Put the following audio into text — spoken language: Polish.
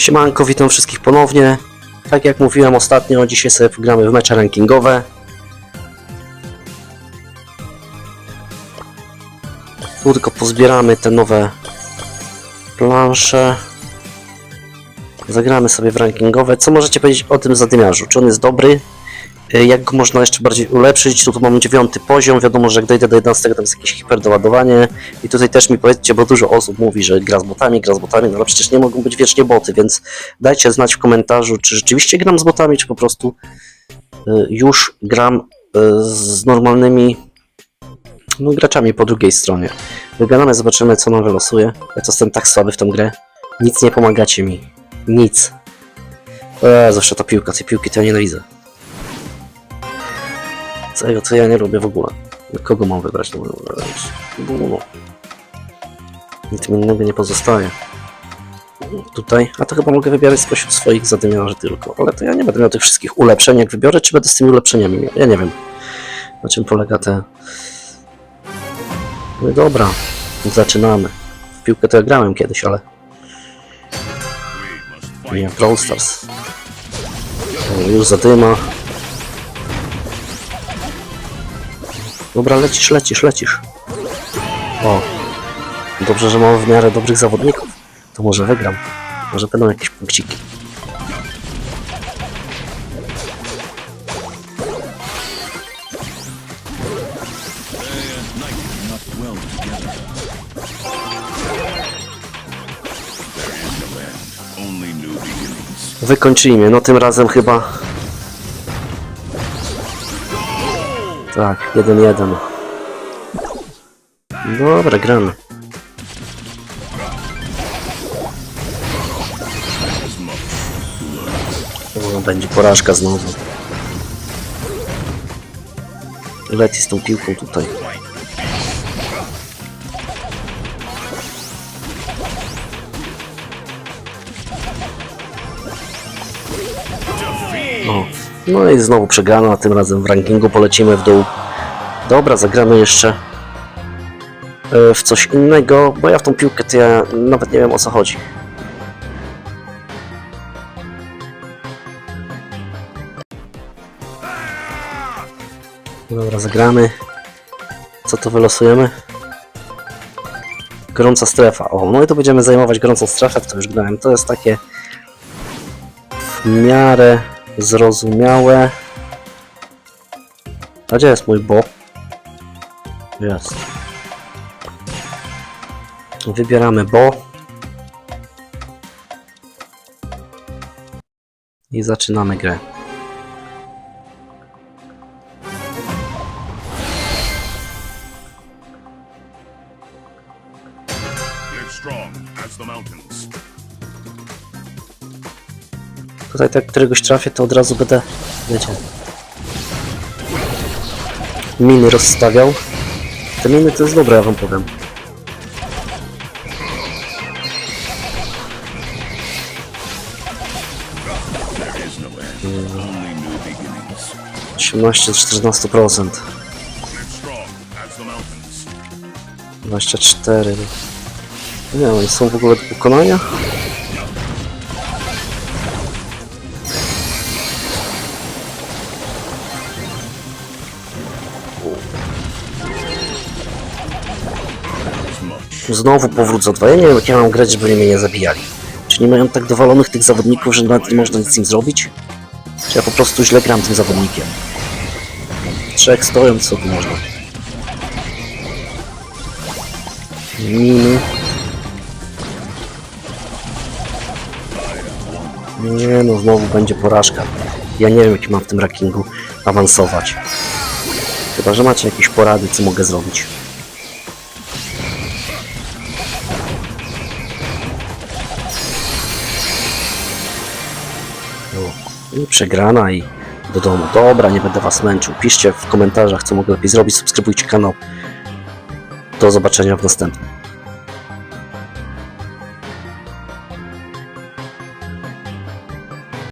Siemanko, witam wszystkich ponownie. Tak jak mówiłem ostatnio, dzisiaj sobie pogramy w mecze rankingowe. Tu tylko pozbieramy te nowe plansze. Zagramy sobie w rankingowe. Co możecie powiedzieć o tym zadymiarzu? Czy on jest dobry? Y, Jak go można jeszcze bardziej ulepszyć? Tu mamy dziewiąty poziom. Wiadomo, że jak dojdę do 11, tam jest jakieś hiperdoładowanie. I tutaj też mi powiedzcie, bo dużo osób mówi, że gra z botami, gra z botami, no ale przecież nie mogą być wiecznie boty, więc dajcie znać w komentarzu, czy rzeczywiście gram z botami, czy po prostu y, już gram y, z normalnymi no, graczami po drugiej stronie. Wygadamy, zobaczymy co nam wylosuje. Ja to jestem tak słaby w tą grę. Nic nie pomagacie mi. Nic. Eee, zawsze ta piłka, tej piłki to ja nienawidzę. Tego co ja nie lubię w ogóle. Kogo mam wybrać? No, no. Nic mi innego nie pozostaje. Tutaj, a to chyba mogę wybierać spośród swoich zadymiarzy tylko, ale to ja nie będę miał tych wszystkich ulepszeń, jak wybiorę, czy będę z tymi ulepszeniami miał? Ja nie wiem. Na czym polega te... No dobra, zaczynamy. W piłkę to ja grałem kiedyś, ale... Nie, Brawl Stars. O, już zadyma. Dobra, lecisz, lecisz, lecisz. O, dobrze, że mam w miarę dobrych zawodników. To może wygram. Może będą jakieś punkciki. Wykończymy, no tym razem chyba. Tak, 1-1. Dobra, gramy. O, będzie porażka znowu. Leci z tą piłką tutaj. O. No i znowu przegrana, tym razem w rankingu polecimy w dół. Dobra, zagramy jeszcze e, w coś innego, bo ja w tą piłkę to ja nawet nie wiem o co chodzi. Dobra, zagramy. Co to wylosujemy? Gorąca strefa. O, no i to będziemy zajmować gorącą strefę, w to już grałem. To jest takie w miarę zrozumiałe. A gdzie jest mój bo? Jest. Wybieramy bo. I zaczynamy grę. Strong as the mountains. Tutaj tak któregoś trafię, to od razu będę, wiecie, miny rozstawiał. Te miny to jest dobre, ja wam powiem. There is end. Only new beginnings. 18-14%. Live strong as the mountains. 24. Nie oni są w ogóle do pokonania? Znowu powrót nie wiem, jak ja mam grać, żeby mnie nie zabijali. Czy nie mają tak dowalonych tych zawodników, że nawet nie można nic z nim zrobić? Czy ja po prostu źle gram tym zawodnikiem? Trzech stoją, co tu można? Miny. Nie no, znowu będzie porażka. Ja nie wiem, jaki mam w tym rankingu awansować. Chyba, że macie jakieś porady, co mogę zrobić. Przegrana i do domu. Dobra, nie będę was męczył. Piszcie w komentarzach, co mogę lepiej zrobić. Subskrybujcie kanał. Do zobaczenia w następnym.